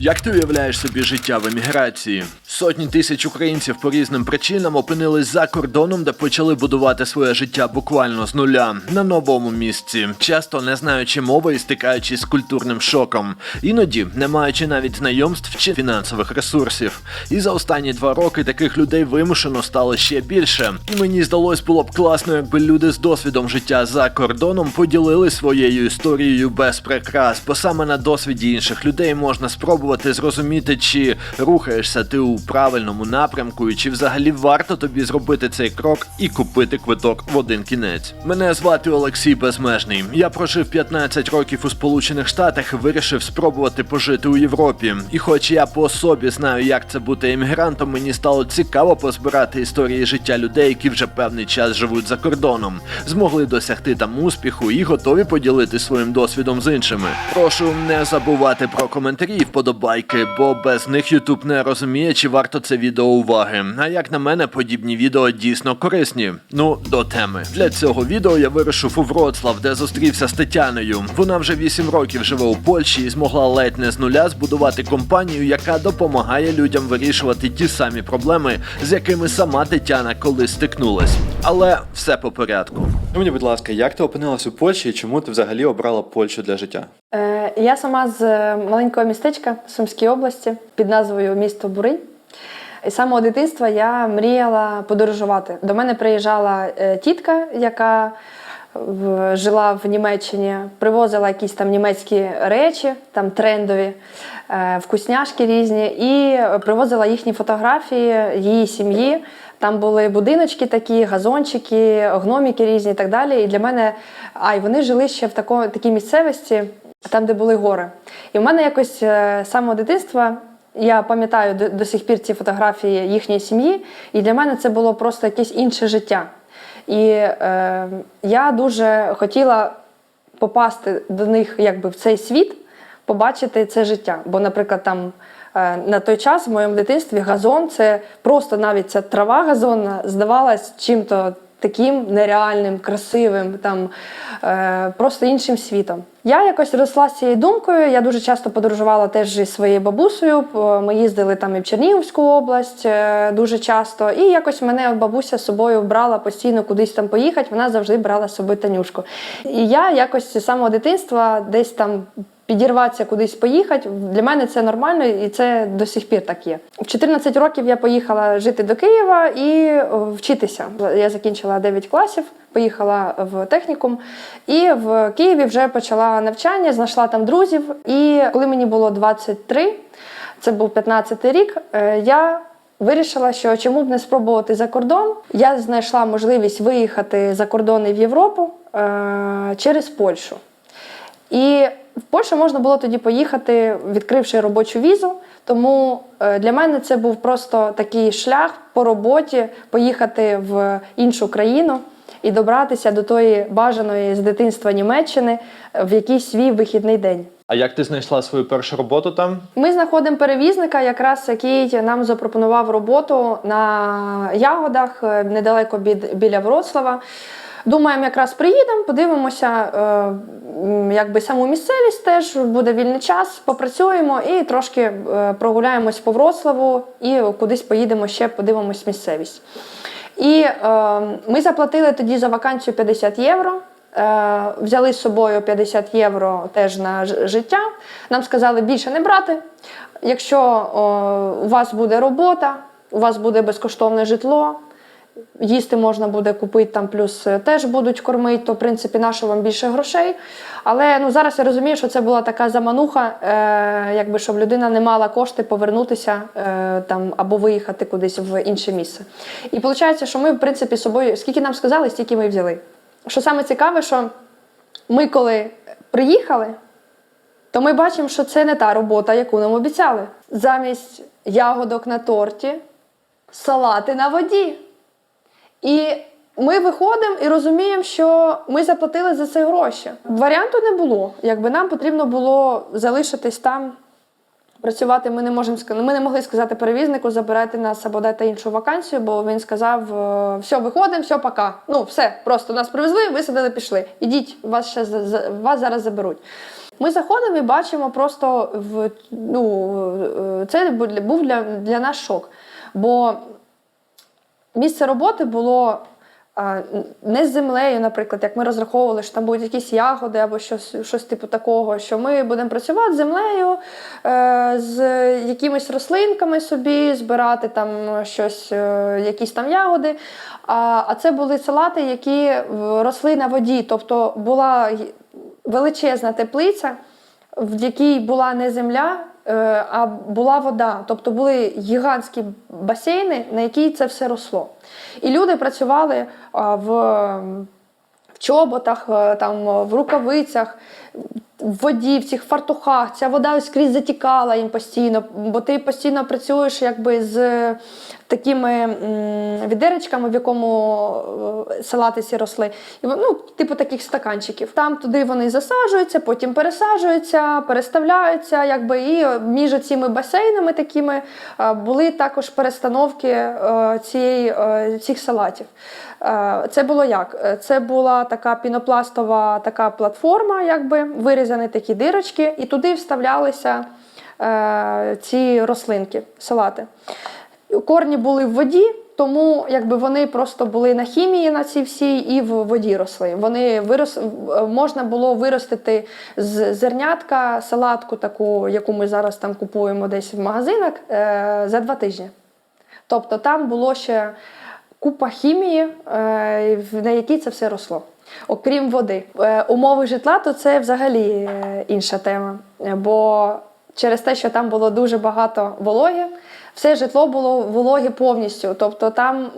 Як ти уявляєш собі життя в еміграції? Сотні тисяч українців по різним причинам опинились за кордоном, де почали будувати своє життя буквально з нуля на новому місці, часто не знаючи мови і стикаючись з культурним шоком, іноді не маючи навіть знайомств чи фінансових ресурсів. І за останні два роки таких людей вимушено стало ще більше. І мені здалось було б класно, якби люди з досвідом життя за кордоном поділили своєю історією без прикрас, бо саме на досвіді інших людей можна спробувати зрозуміти, чи рухаєшся ти у правильному напрямку, і чи взагалі варто тобі зробити цей крок і купити квиток в один кінець. Мене звати Олексій Безмежний. Я прожив 15 років у Сполучених Штатах вирішив спробувати пожити у Європі. І хоч я по собі знаю, як це бути емігрантом, мені стало цікаво позбирати історії життя людей, які вже певний час живуть за кордоном, змогли досягти там успіху і готові поділити своїм досвідом з іншими. Прошу не забувати про коментарі і вподобайки, бо без них Ютуб не розуміє, чи варто це відео уваги. А як на мене, подібні відео дійсно корисні. Ну, до теми. Для цього відео я вирушив у Вроцлав, де зустрівся з Тетяною. Вона вже 8 років живе у Польщі і змогла ледь не з нуля збудувати компанію, яка допомагає людям вирішувати ті самі проблеми, з якими сама Тетяна колись стикнулась. Але все по порядку. Мені, будь ласка, як ти опинилась у Польщі і чому ти взагалі обрала Польщу для життя? Е, Я сама з е, маленького містечка в Сумській області під назвою місто Буринь. І самого дитинства я мріяла подорожувати. До мене приїжджала е, тітка, яка жила в Німеччині, привозила якісь там німецькі речі, там трендові, е, вкусняшки різні, і привозила їхні фотографії її сім'ї. Там були будиночки такі, газончики, гноміки різні і так далі. І для мене, а й вони жили ще в тако, такій місцевості, там, де були гори. І в мене якось е, з самого дитинства я пам'ятаю до, до сих пір ці фотографії їхньої сім'ї, і для мене це було просто якесь інше життя. І е, я дуже хотіла попасти до них якби в цей світ, побачити це життя. Бо, наприклад, там е, на той час в моєму дитинстві газон це просто навіть ця трава газонна здавалась чим-то таким нереальним, красивим, там е, просто іншим світом. Я якось росла з цією думкою. Я дуже часто подорожувала теж зі своєю бабусею. Ми їздили там і в Чернігівську область е, дуже часто. І якось мене бабуся з собою брала постійно кудись там поїхати. Вона завжди брала з собою Танюшку. І я якось з самого дитинства десь там. Підірватися кудись поїхати для мене це нормально, і це до сих пір так є. В 14 років я поїхала жити до Києва і вчитися. Я закінчила 9 класів, поїхала в технікум, і в Києві вже почала навчання, знайшла там друзів. І коли мені було 23, це був 15-й рік, е, я вирішила, що чому б не спробувати за кордон. Я знайшла можливість виїхати за кордони в Європу е, через Польщу. І в Польщу можна було тоді поїхати, відкривши робочу візу. Тому е, для мене це був просто такий шлях по роботі поїхати в іншу країну і добратися до тої бажаної з дитинства Німеччини е, в якийсь свій вихідний день. А як ти знайшла свою першу роботу там? Ми знаходимо перевізника, якраз який нам запропонував роботу на ягодах е, недалеко від, біля Вроцлава. Думаємо, якраз приїдемо, подивимося, е, якби саму місцевість теж буде вільний час, попрацюємо і трошки е, прогуляємось по Вроцлаву і кудись поїдемо ще, подивимось місцевість. І е, ми заплатили тоді за вакансію 50 євро. Е, взяли з собою 50 євро теж на життя. Нам сказали більше не брати. Якщо о, у вас буде робота, у вас буде безкоштовне житло, їсти можна буде купити там, плюс е, теж будуть кормити, то в принципі наше вам більше грошей. Але ну зараз я розумію, що це була така замануха, е, якби щоб людина не мала кошти повернутися е, там або виїхати кудись в інше місце. І виходить, що ми, в принципі, собою, скільки нам сказали, стільки ми взяли. Що саме цікаве, що ми коли приїхали, то ми бачимо, що це не та робота, яку нам обіцяли. Замість ягодок на торті, салати на воді. І ми виходимо і розуміємо, що ми заплатили за це гроші. Варіанту не було. Якби нам потрібно було залишитись там, працювати. Ми не можемо ми не могли сказати перевізнику, забирайте нас або дайте іншу вакансію, бо він сказав: е, все, виходимо, все, пока. Ну, все, просто нас привезли, висадили, пішли. Ідіть, вас ще вас зараз заберуть. Ми заходимо і бачимо просто в ну, е, це бу- був для, для нас шок. Бо місце роботи було не з землею, наприклад, як ми розраховували, що там будуть якісь ягоди або щось, щось типу такого, що ми будемо працювати з землею, е, з якимись рослинками собі, збирати там щось, е, якісь там ягоди. А, це були салати, які росли на воді, тобто була величезна теплиця, в якій була не земля, а була вода. Тобто були гігантські басейни, на які це все росло. І люди працювали в, в чоботах, е, там, в рукавицях, в воді, в цих фартухах. Ця вода скрізь затікала їм постійно, бо ти постійно працюєш якби з такими відеречками, в якому е, салати ці росли. І, ну, типу таких стаканчиків. Там туди вони засаджуються, потім пересаджуються, переставляються, якби, і між цими басейнами такими е, були також перестановки е, цієї, е, цих салатів. Е, Це було як? Е, Це була така пінопластова така платформа, якби вирізані такі дирочки, і туди вставлялися е, ці рослинки, салати. Корні були в воді, тому якби вони просто були на хімії на ці всі і в воді росли. Вони вирос, можна було виростити з зернятка салатку, таку, яку ми зараз там купуємо десь в магазинах, е, за два тижні. Тобто там було ще купа хімії, е, на якій це все росло. Окрім води. Е, Умови житла, то це взагалі е, інша тема. Е, Бо через те, що там було дуже багато вологи, все житло було вологе повністю. Тобто там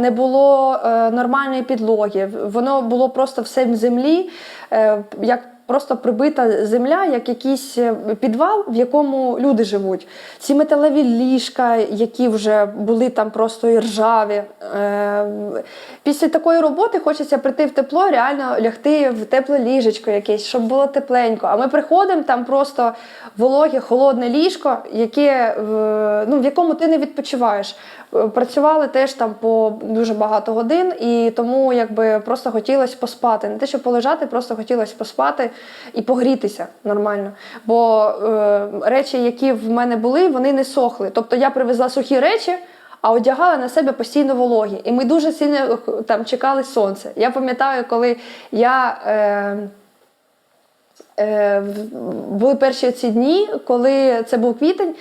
не було е, нормальної підлоги, воно було просто все в землі, е, як просто прибита земля, як якийсь е, підвал, в якому люди живуть. Ці металеві ліжка, які вже були там просто і ржаві. Е, Після такої роботи хочеться прийти в тепло, реально лягти в тепле ліжечко якесь, щоб було тепленько. А ми приходимо, там просто вологе, холодне ліжко, яке, ну, в якому ти не відпочиваєш. Працювали теж там по дуже багато годин, і тому якби просто хотілося поспати. Не те, щоб полежати, просто хотілося поспати і погрітися нормально. Бо е, речі, які в мене були, вони не сохли. Тобто я привезла сухі речі. А одягала на себе постійно вологі. І ми дуже сильно е, там чекали сонце. Я пам'ятаю, коли я е, е, були перші ці дні, коли це був квітень,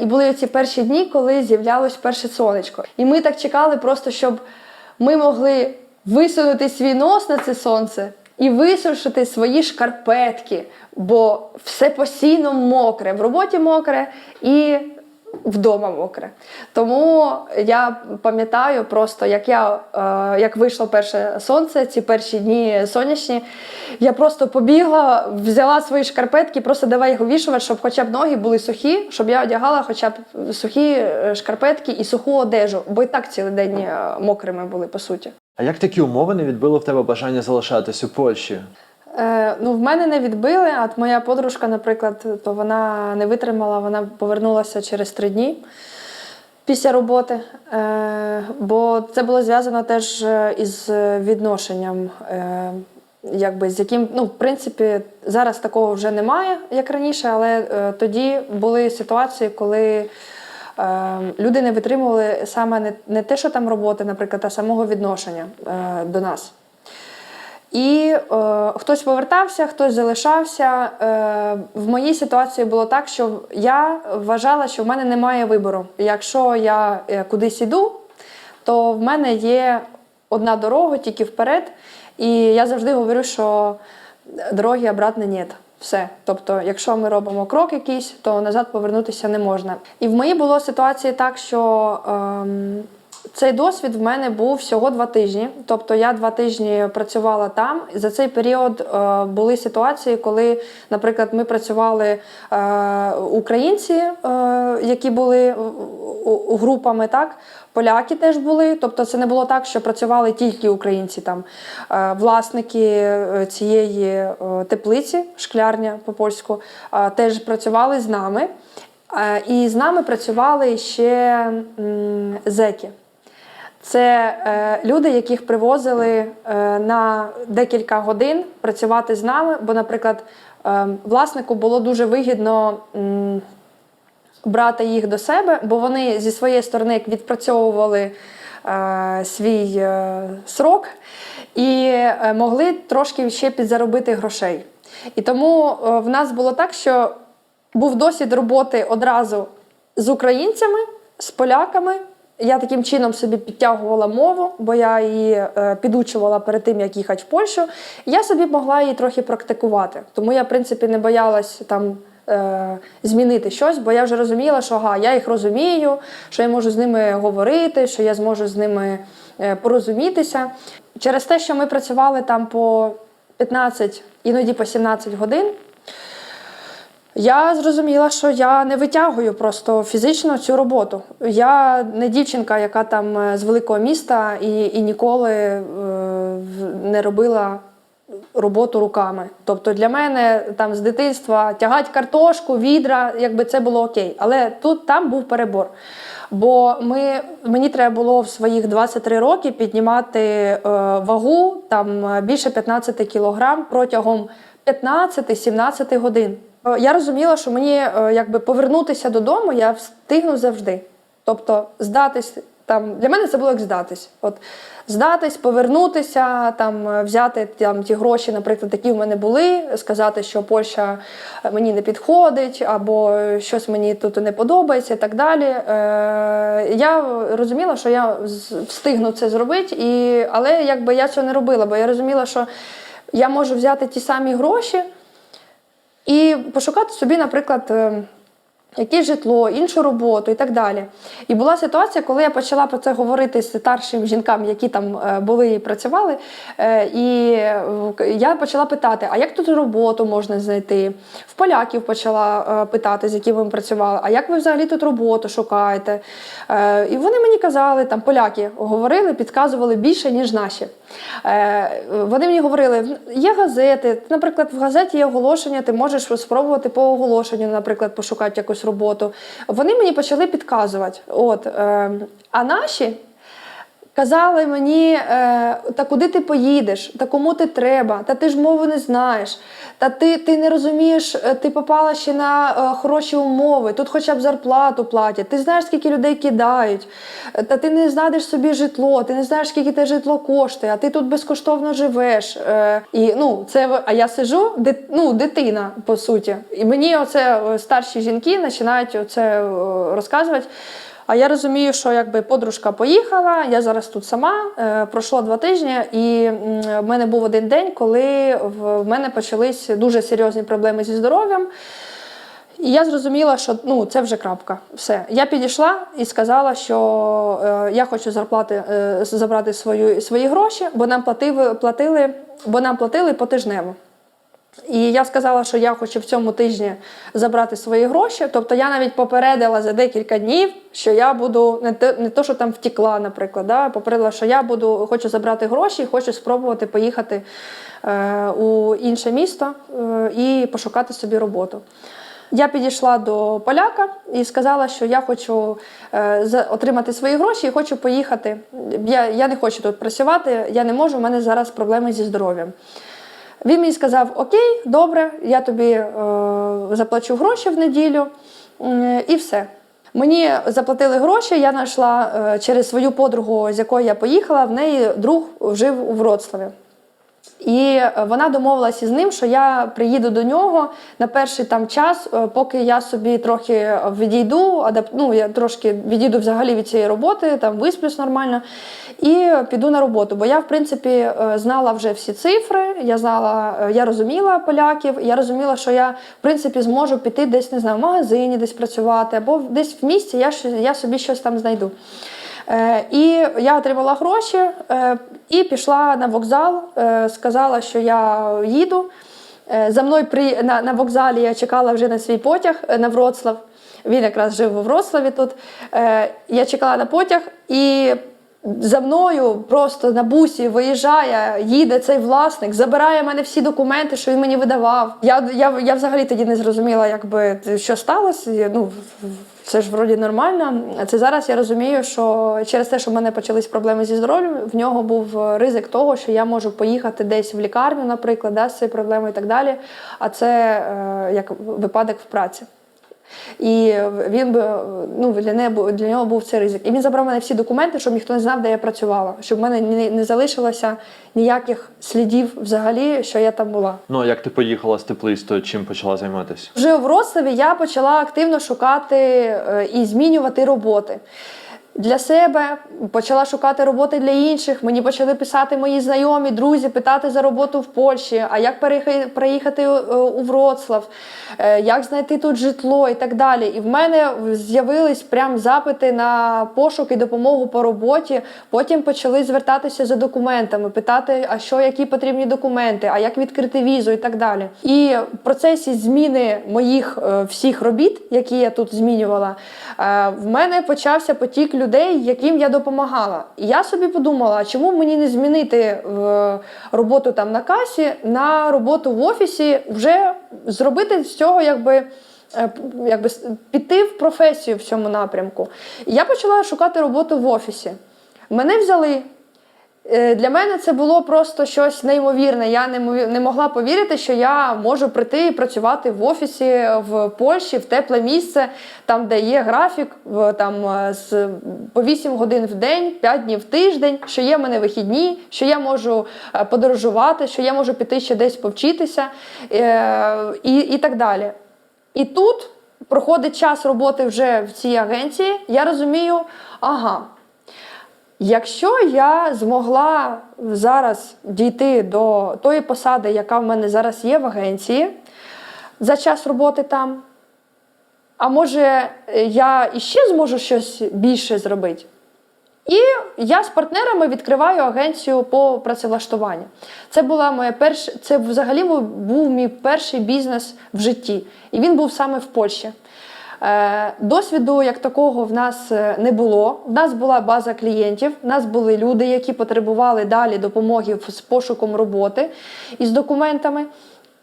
і були ці перші дні, коли з'являлось перше сонечко. І ми так чекали, просто щоб ми могли висунути свій нос на це сонце і висушити свої шкарпетки, бо все постійно мокре, в роботі мокре і вдома мокре. Тому я пам'ятаю просто, як я е, як вийшло перше сонце, ці перші дні сонячні, я просто побігла, взяла свої шкарпетки, просто давай їх увішувати, щоб хоча б ноги були сухі, щоб я одягала хоча б сухі е, шкарпетки і суху одежу, бо і так цілий день е, мокрими були по суті. А як такі умови не відбили в тебе бажання залишатись у Польщі? Е, ну, в мене не відбили, а от моя подружка, наприклад, то вона не витримала, вона повернулася через три дні після роботи. Е, бо це було зв'язано теж е, із відношенням. Е, Якби з яким, ну, в принципі, зараз такого вже немає, як раніше, але тоді були ситуації, коли люди не витримували саме не, те, що там роботи, наприклад, а самого відношення до нас. І е, хтось повертався, хтось залишався. Е, в моїй ситуації було так, що я вважала, що в мене немає вибору. Якщо я е, кудись іду, то в мене є одна дорога тільки вперед. І я завжди говорю, що дороги обратно нет. Все. Тобто, якщо ми робимо крок якийсь, то назад повернутися не можна. І в моїй було ситуації так, що ем, цей досвід в мене був всього два тижні. Тобто я два тижні працювала там. За цей період е, були ситуації, коли, наприклад, ми працювали е, українці, е, які були групами, так. Поляки теж були, тобто це не було так, що працювали тільки українці там. Е, Власники е, цієї е, теплиці, шклярня по-польську, е, теж працювали з нами. Е, І з нами працювали ще зеки. Це е, люди, яких привозили е, на декілька годин працювати з нами. Бо, наприклад, е, власнику було дуже вигідно. м, брати їх до себе, бо вони зі своєї сторони як відпрацьовували е, свій е, срок і е, могли трошки ще підзаробити грошей. І тому е, в нас було так, що був досвід роботи одразу з українцями, з поляками. Я таким чином собі підтягувала мову, бо я її е, підучувала перед тим, як їхати в Польщу. Я собі могла її трохи практикувати. Тому я, в принципі, не боялась там е, змінити щось, бо я вже розуміла, що ага, я їх розумію, що я можу з ними говорити, що я зможу з ними е, порозумітися. Через те, що ми працювали там по 15, іноді по 17 годин. Я зрозуміла, що я не витягую просто фізично цю роботу. Я не дівчинка, яка там е, з великого міста і, і ніколи е, не робила роботу руками. Тобто для мене там з дитинства тягати картошку, відра, якби це було окей. Але тут там був перебор. Бо ми, мені треба було в своїх 23 роки піднімати е, вагу там е, більше 15 кілограм протягом 15-17 годин. Е, Я розуміла, що мені е, якби повернутися додому я встигну завжди. Тобто здатись там для мене це було як здатись. От здатись, повернутися, там е, взяти там ті гроші, наприклад, які в мене були, сказати, що Польща мені не підходить, або щось мені тут не подобається, і так далі. Е, я розуміла, що я встигну це зробити, і... але якби я цього не робила, бо я розуміла, що я можу взяти ті самі гроші і пошукати собі, наприклад, е, якесь житло, іншу роботу і так далі. І була ситуація, коли я почала про це говорити з старшим жінкам, які там е, були і працювали. е, І я почала питати: а як тут роботу можна знайти? В поляків почала питати, з якими ми працювали, а як ви взагалі тут роботу шукаєте? І вони мені казали, там поляки говорили, підказували більше, ніж наші. Е, Вони мені говорили, є газети, наприклад, в газеті є оголошення, ти можеш спробувати по оголошенню, наприклад, пошукати якусь роботу. Вони мені почали підказувати. От, е, а наші казали мені, е, та куди ти поїдеш, та кому ти треба, та ти ж мову не знаєш, та ти, ти не розумієш, е, ти попала ще на е, хороші умови, тут хоча б зарплату платять, ти знаєш, скільки людей кидають, та ти не знайдеш собі житло, ти не знаєш, скільки те житло коштує, а ти тут безкоштовно живеш. І, ну, це, а я сижу, дит, ну, дитина, по суті. І мені оце старші жінки починають оце розказувати. А я розумію, що якби подружка поїхала, я зараз тут сама. Е, пройшло два тижні, і в мене був один день, коли в мене почались дуже серйозні проблеми зі здоров'ям. І я зрозуміла, що ну, це вже крапка. Все. Я підійшла і сказала, що е, я хочу зарплати, е, забрати свою, свої гроші, бо нам платили, платили, бо нам платили потижнево. І я сказала, що я хочу в цьому тижні забрати свої гроші. Тобто я навіть попередила за декілька днів, що я буду не те, не то, що там втікла, наприклад. Да? Попередила, що я буду хочу забрати гроші, хочу спробувати поїхати е, у інше місто е, і пошукати собі роботу. Я підійшла до поляка і сказала, що я хочу е, отримати свої гроші і хочу поїхати. Я, я не хочу тут працювати, я не можу, у мене зараз проблеми зі здоров'ям. Він мені сказав: Окей, добре, я тобі е, заплачу гроші в неділю е, і все. Мені заплатили гроші, я знайшла е, через свою подругу, з якою я поїхала, в неї друг жив у Вроцлаві. І вона домовилася з ним, що я приїду до нього на перший там час, е, поки я собі трохи відійду, адап... ну, я трошки відійду взагалі від цієї роботи, там висплюсь нормально, і піду на роботу. Бо я, в принципі, е, знала вже всі цифри, я знала, е, я розуміла поляків, я розуміла, що я в принципі зможу піти десь, не знаю, в магазині десь працювати, або десь в місті я, я собі щось там знайду. Е, І я отримала гроші е, і пішла на вокзал, е, сказала, що я їду. За мною при, на, на вокзалі я чекала вже на свій потяг на Вроцлав. Він якраз жив у Вроцлаві тут. Я чекала на потяг і За мною просто на бусі виїжджає, їде цей власник, забирає в мене всі документи, що він мені видавав. Я, я, я взагалі тоді не зрозуміла, якби що сталося. Ну, це ж вроді нормально. А Це зараз я розумію, що через те, що в мене почались проблеми зі здоров'ям, в нього був ризик того, що я можу поїхати десь в лікарню, наприклад, да, з цією проблемою і так далі. А це е, як випадок в праці. І він би ну для нього для нього був цей ризик. І він забрав мене всі документи, щоб ніхто не знав, де я працювала, щоб в мене не, не залишилося ніяких слідів взагалі, що я там була. Ну, а як ти поїхала з теплисто, чим почала займатися? Вже в Вроцлаві я почала активно шукати е, і змінювати роботи. Для себе почала шукати роботи для інших. Мені почали писати мої знайомі, друзі, питати за роботу в Польщі, а як переїхати- е, у Вроцлав, е, як знайти тут житло і так далі. І в мене з'явились прям запити на пошук і допомогу по роботі. Потім почали звертатися за документами, питати, а що, які потрібні документи, а як відкрити візу і так далі. І в процесі зміни моїх е, всіх робіт, які я тут змінювала, в мене почався потік людей, яким я допомагала. І я собі подумала, а чому мені не змінити е, роботу там на касі на роботу в офісі, вже зробити з цього якби. е, Якби піти в професію в цьому напрямку. Я почала шукати роботу в офісі. Мене взяли. Е, Для мене це було просто щось неймовірне. Я не не могла повірити, що я можу прийти і працювати в офісі в Польщі, в тепле місце, там, де є графік, там е, з по 8 годин в день, 5 днів в тиждень, що є в мене вихідні, що я можу е, подорожувати, що я можу піти ще десь повчитися і, і так далі. І тут проходить час роботи вже в цій агенції. Я розумію, ага. Якщо я змогла зараз дійти до тої посади, яка в мене зараз є в агенції, за час роботи там, а може я іще зможу щось більше зробити? І я з партнерами відкриваю агенцію по працевлаштуванню. Це була моя перша, це взагалі був мій перший бізнес в житті, і він був саме в Польщі. Е, Досвіду як такого в нас е, не було. В нас була база клієнтів, в нас були люди, які потребували далі допомоги з пошуком роботи і з документами.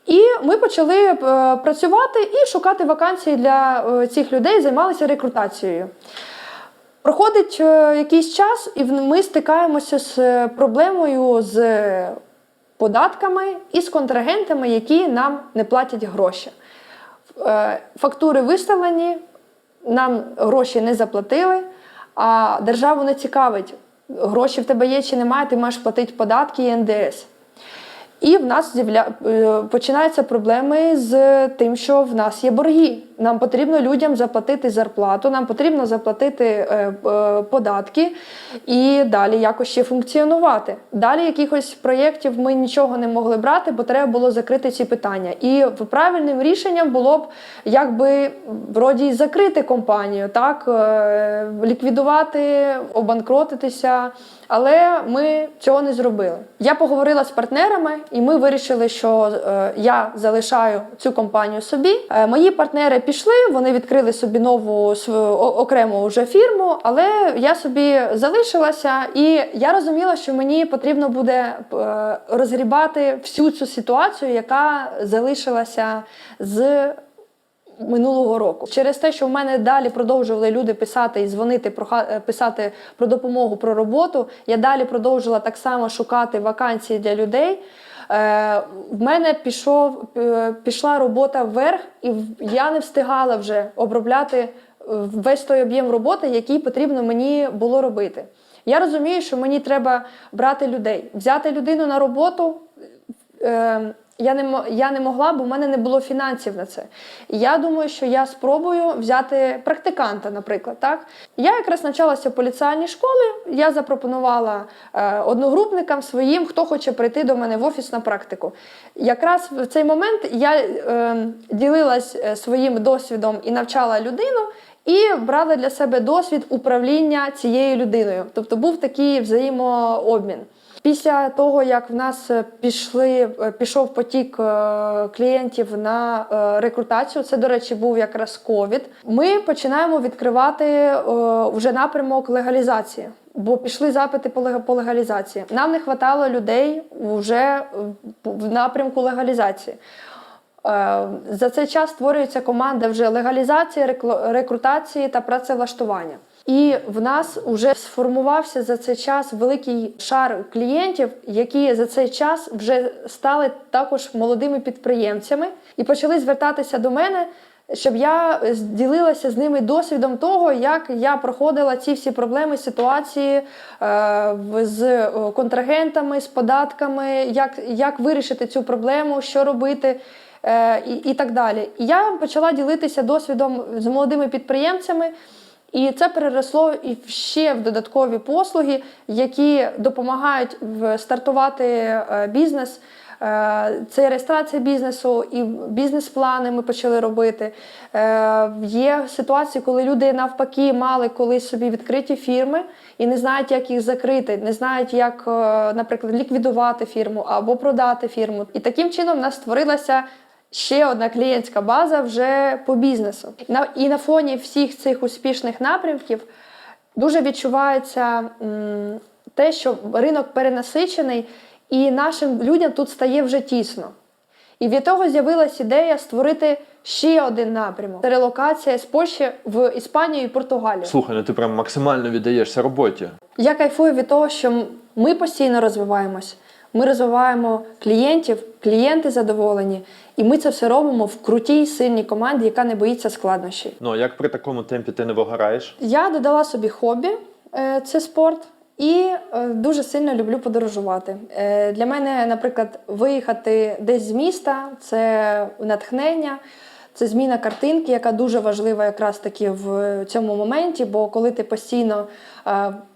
І ми почали е, працювати і шукати вакансії для цих людей, займалися рекрутацією. Проходить якийсь час, і ми стикаємося з проблемою з податками і з контрагентами, які нам не платять гроші. Е, Фактури виставлені, нам гроші не заплатили, а державу не цікавить, гроші в тебе є чи немає, ти маєш платити податки і НДС. І в нас е, починаються проблеми з тим, що в нас є борги. Нам потрібно людям заплатити зарплату, нам потрібно заплатити е, е, податки і далі якось ще функціонувати. Далі якихось проєктів ми нічого не могли брати, бо треба було закрити ці питання. І правильним рішенням було б якби вроді закрити компанію, так е, ліквідувати, обанкротитися. Але ми цього не зробили. Я поговорила з партнерами, і ми вирішили, що е, я залишаю цю компанію собі. Е, мої партнери пішли, вони відкрили собі нову окрему вже фірму, але я собі залишилася, і я розуміла, що мені потрібно буде е, розгрібати всю цю ситуацію, яка залишилася з минулого року. Через те, що в мене далі продовжували люди писати і дзвонити, проха- е, писати про допомогу, про роботу. Я далі продовжила так само шукати вакансії для людей. Е, в мене пішов, е, пішла робота вверх, і я не встигала вже обробляти е, весь той об'єм роботи, який потрібно мені було робити. Я розумію, що мені треба брати людей, взяти людину на роботу. Я не, я не могла, бо в мене не було фінансів на це. Я думаю, що я спробую взяти практиканта, наприклад. Так? Я якраз навчалася в поліціальній школі, я запропонувала е, одногрупникам своїм, хто хоче прийти до мене в офіс на практику. Якраз в цей момент я е, ділилась е, своїм досвідом і навчала людину. І брала для себе досвід управління цією людиною. Тобто був такий взаємообмін. Після того, як в нас е, пішли, е, пішов потік е, клієнтів на рекрутацію, це, до речі, був якраз ковід. Ми починаємо відкривати вже напрямок легалізації. бо пішли запити по лег- легалізації. Нам не вистачало людей вже в напрямку легалізації. За цей час створюється команда вже легалізації, рекрутації та працевлаштування. І в нас вже сформувався за цей час великий шар клієнтів, які за цей час вже стали також молодими підприємцями і почали звертатися до мене, щоб я ділилася з ними досвідом того, як я проходила ці всі проблеми, ситуації е, з е, контрагентами, з податками, як, як вирішити цю проблему, що робити. е, І, і так далі. І я почала ділитися досвідом з молодими підприємцями, і це переросло і ще в додаткові послуги, які допомагають стартувати е, бізнес. Е, Це реєстрація бізнесу і бізнес-плани ми почали робити. Е, Є ситуації, коли люди навпаки мали колись собі відкриті фірми і не знають, як їх закрити, не знають, як, наприклад, ліквідувати фірму або продати фірму. І таким чином в нас створилася ще одна клієнтська база вже по бізнесу. І на фоні всіх цих успішних напрямків дуже відчувається те, що ринок перенасичений, і нашим людям тут стає вже тісно. І від того з'явилась ідея створити ще один напрямок це релокація з Польщі в Іспанію і Португалію. Слухай, ну ти прям максимально віддаєшся роботі. Я кайфую від того, що ми постійно розвиваємось. Ми розвиваємо клієнтів, клієнти задоволені, і ми це все робимо в крутій, сильній команді, яка не боїться складнощів. Ну а як при такому темпі ти не вигораєш? Я додала собі хобі, е, це спорт, і е, дуже сильно люблю подорожувати. Е, Для мене, наприклад, виїхати десь з міста це натхнення. Це зміна картинки, яка дуже важлива якраз таки в цьому моменті. Бо коли ти постійно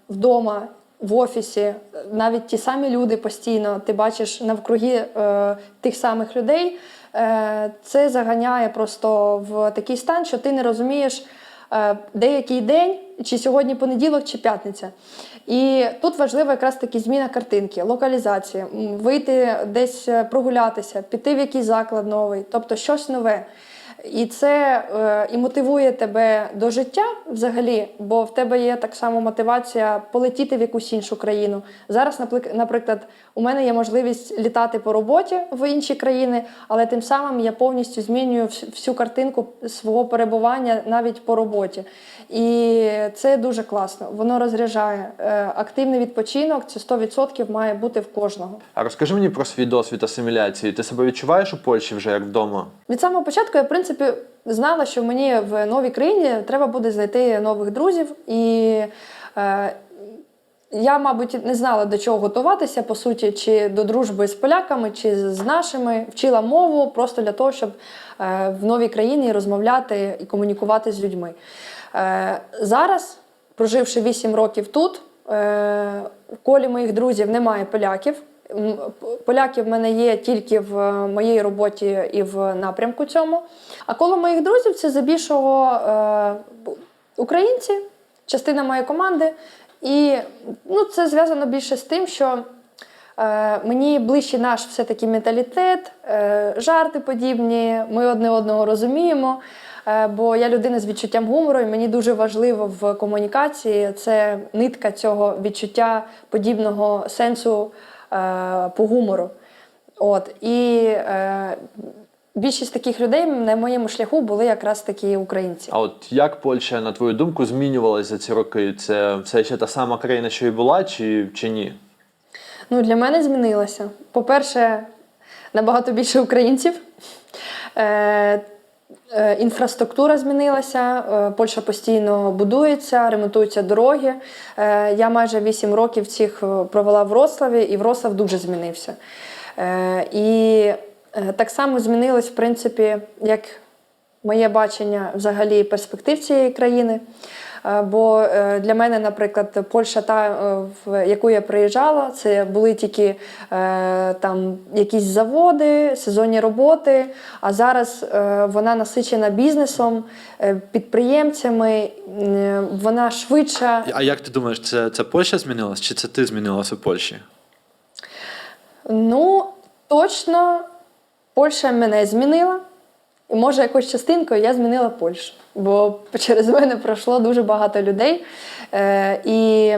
вдома, в офісі, навіть ті самі люди постійно, ти бачиш навкруги е, тих самих людей, е, це заганяє просто в такий стан, що ти не розумієш, е, деякий день, чи сьогодні понеділок, чи п'ятниця. І тут важлива якраз таки зміна картинки, локалізація, м, вийти десь е, прогулятися, піти в якийсь заклад новий, тобто щось нове. І це е, і мотивує тебе до життя взагалі, бо в тебе є так само мотивація полетіти в якусь іншу країну. Зараз, наприклад, у мене є можливість літати по роботі в інші країни, але тим самим я повністю змінюю всю картинку свого перебування навіть по роботі. І це дуже класно. Воно розряджає. Е, Активний відпочинок це 100% має бути в кожного. А розкажи мені про свій досвід асиміляції. Ти себе відчуваєш у Польщі вже як вдома? Від самого початку я, в принципі, знала, що мені в новій країні треба буде знайти нових друзів. І е, я, мабуть, не знала, до чого готуватися, по суті, чи до дружби з поляками, чи з нашими. Вчила мову просто для того, щоб е, в новій країні розмовляти і комунікувати з людьми. Е, зараз, проживши 8 років тут, е, в колі моїх друзів немає поляків. Поляки в мене є тільки в е, моїй роботі і в напрямку цьому. А коло моїх друзів це здебільшого е, українці, частина моєї команди. І ну, це зв'язано більше з тим, що е, мені ближче наш все-таки менталітет, е, жарти подібні, ми одне одного розуміємо. Е, бо я людина з відчуттям гумору, і мені дуже важливо в комунікації це нитка цього відчуття подібного сенсу по гумору. От, і е, більшість таких людей на моєму шляху були якраз такі українці. А от як Польща, на твою думку, змінювалася за ці роки? Це все ще та сама країна, що і була, чи, чи ні? Ну, для мене змінилося. По-перше, набагато більше українців. Е, е, інфраструктура змінилася, е, Польща постійно будується, ремонтуються дороги. Е, я майже 8 років цих е, провела в Рославі, і Врослав дуже змінився. Е, і е, так само змінилось, в принципі, як моє бачення взагалі перспектив цієї країни. Е, Бо е, для мене, наприклад, Польща, та е, в яку я приїжджала, це були тільки там якісь заводи, сезонні роботи. А зараз вона насичена бізнесом, підприємцями, вона швидша. А як ти думаєш, це, це Польща змінилась, чи це ти змінилася у Польщі? Ну, точно, Польща мене змінила. І може якось частинкою я змінила Польщу, бо через мене пройшло дуже багато людей. Е, і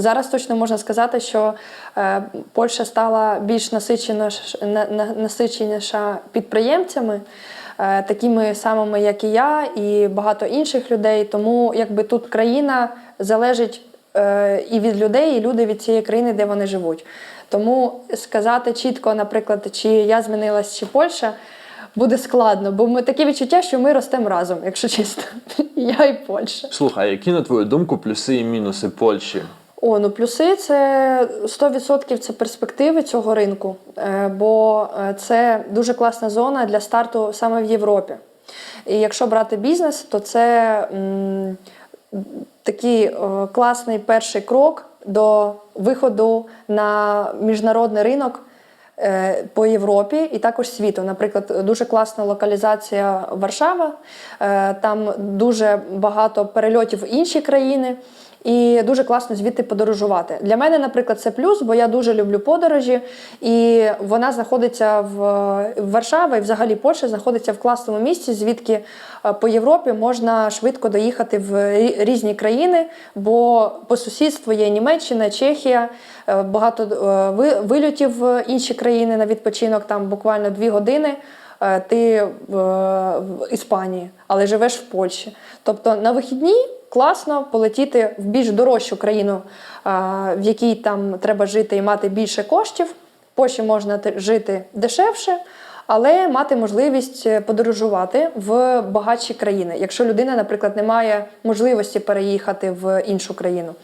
зараз точно можна сказати, що е, Польща стала більш насиченіша підприємцями, е, такими самими, як і я, і багато інших людей. Тому якби тут країна залежить е, і від людей, і люди від цієї країни, де вони живуть. Тому сказати чітко, наприклад, чи я змінилась, чи Польща. Буде складно, бо ми таке відчуття, що ми ростемо разом, якщо чесно. Я і Польща. Слухай, а які на твою думку плюси і мінуси Польщі? О, ну плюси це 100% це перспективи цього ринку, е, бо е, це дуже класна зона для старту саме в Європі. І якщо брати бізнес, то це м, такий е, класний перший крок до виходу на міжнародний ринок по Європі і також світу. Наприклад, дуже класна локалізація Варшава, е, там дуже багато перельотів в інші країни. І дуже класно звідти подорожувати. Для мене, наприклад, це плюс, бо я дуже люблю подорожі, і вона знаходиться в, в Варшава і взагалі Польща знаходиться в класному місці, звідки е, по Європі можна швидко доїхати в різні країни, бо по сусідству є Німеччина, Чехія, е, багато е, вильотів в інші країни на відпочинок, там буквально дві години. Ти в Іспанії, але живеш в Польщі. Тобто на вихідні класно полетіти в більш дорожчу країну, в якій там треба жити і мати більше коштів. Польщі можна жити дешевше, але мати можливість е, подорожувати в багатші країни, якщо людина, наприклад, не має можливості переїхати в іншу країну.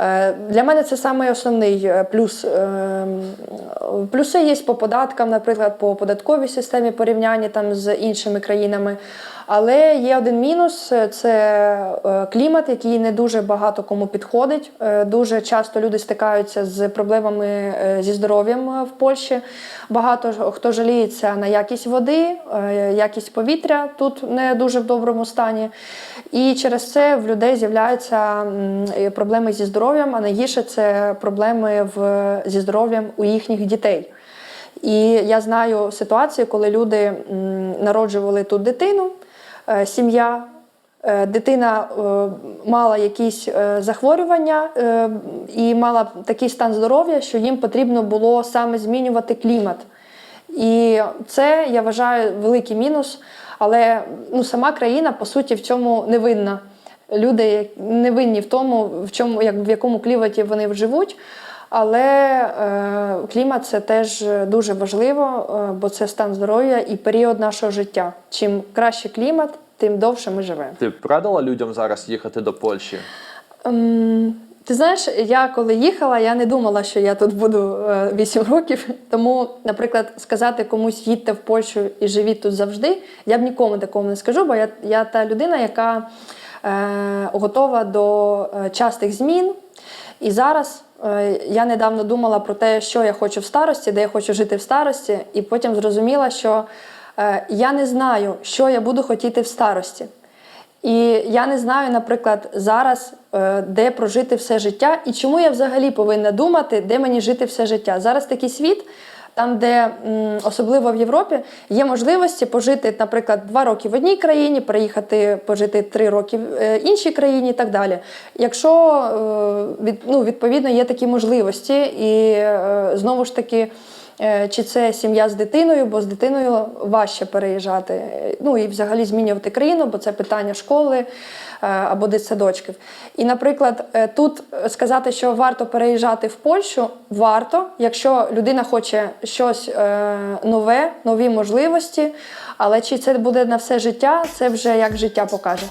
Е, Для мене це саме основний е, плюс. Е, Плюси є по податкам, наприклад, по податковій системі порівняння там з іншими країнами. Але є один мінус це е, клімат, який не дуже багато кому підходить. Е, Дуже часто люди стикаються з проблемами е, зі здоров'ям е, в Польщі. Багато хто жаліється на якість води, е, якість повітря тут не дуже в доброму стані. І через це в людей з'являються е, проблеми зі здоров'ям, а найгірше це проблеми в, зі здоров'ям у їхніх дітей. І я знаю ситуацію, коли люди народжували тут дитину, е, сім'я. е, Дитина е, мала якісь е, захворювання е, і мала такий стан здоров'я, що їм потрібно було саме змінювати клімат. І це я вважаю великий мінус. Але ну, сама країна по суті в цьому не винна. Люди не винні в тому, в чому як в якому кліматі вони живуть. Але е, клімат це теж дуже важливо, е, бо це стан здоров'я і період нашого життя. Чим краще клімат, тим довше ми живемо. Ти б радила людям зараз їхати до Польщі? Ем, ти знаєш, я коли їхала, я не думала, що я тут буду е, 8 років. Тому, наприклад, сказати комусь їдьте в Польщу і живіть тут завжди, я б нікому такому не скажу, бо я, я та людина, яка е, готова до е, частих змін. І зараз е, я недавно думала про те, що я хочу в старості, де я хочу жити в старості, і потім зрозуміла, що е, я не знаю, що я буду хотіти в старості. І я не знаю, наприклад, зараз, е, де прожити все життя, і чому я взагалі повинна думати, де мені жити все життя. Зараз такий світ, там, де особливо в Європі, є можливості пожити, наприклад, два роки в одній країні, переїхати пожити три роки в е, іншій країні і так далі. Якщо е, ну, відповідно є такі можливості, і е, знову ж таки. Чи це сім'я з дитиною, бо з дитиною важче переїжджати. Ну і взагалі змінювати країну, бо це питання школи або дитсадочків. І, наприклад, е, тут сказати, що варто переїжджати в Польщу, варто, якщо людина хоче щось е, нове, нові можливості. Але чи це буде на все життя, це вже як життя покаже.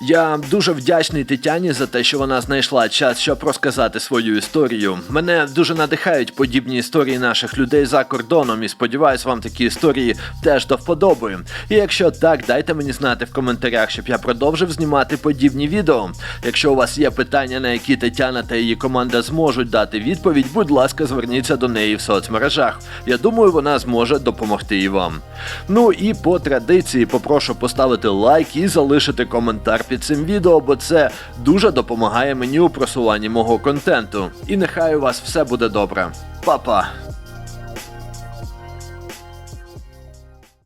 Я дуже вдячний Тетяні за те, що вона знайшла час, щоб розказати свою історію. Мене дуже надихають подібні історії наших людей за кордоном, і сподіваюсь, вам такі історії теж до вподоби. І якщо так, дайте мені знати в коментарях, щоб я продовжив знімати подібні відео. Якщо у вас є питання, на які Тетяна та її команда зможуть дати відповідь, будь ласка, зверніться до неї в соцмережах. Я думаю, вона зможе допомогти і вам. Ну і по традиції попрошу поставити лайк і залишити коментар під цим відео, бо це дуже допомагає мені у просуванні мого контенту. І нехай у вас все буде добре. Па-па!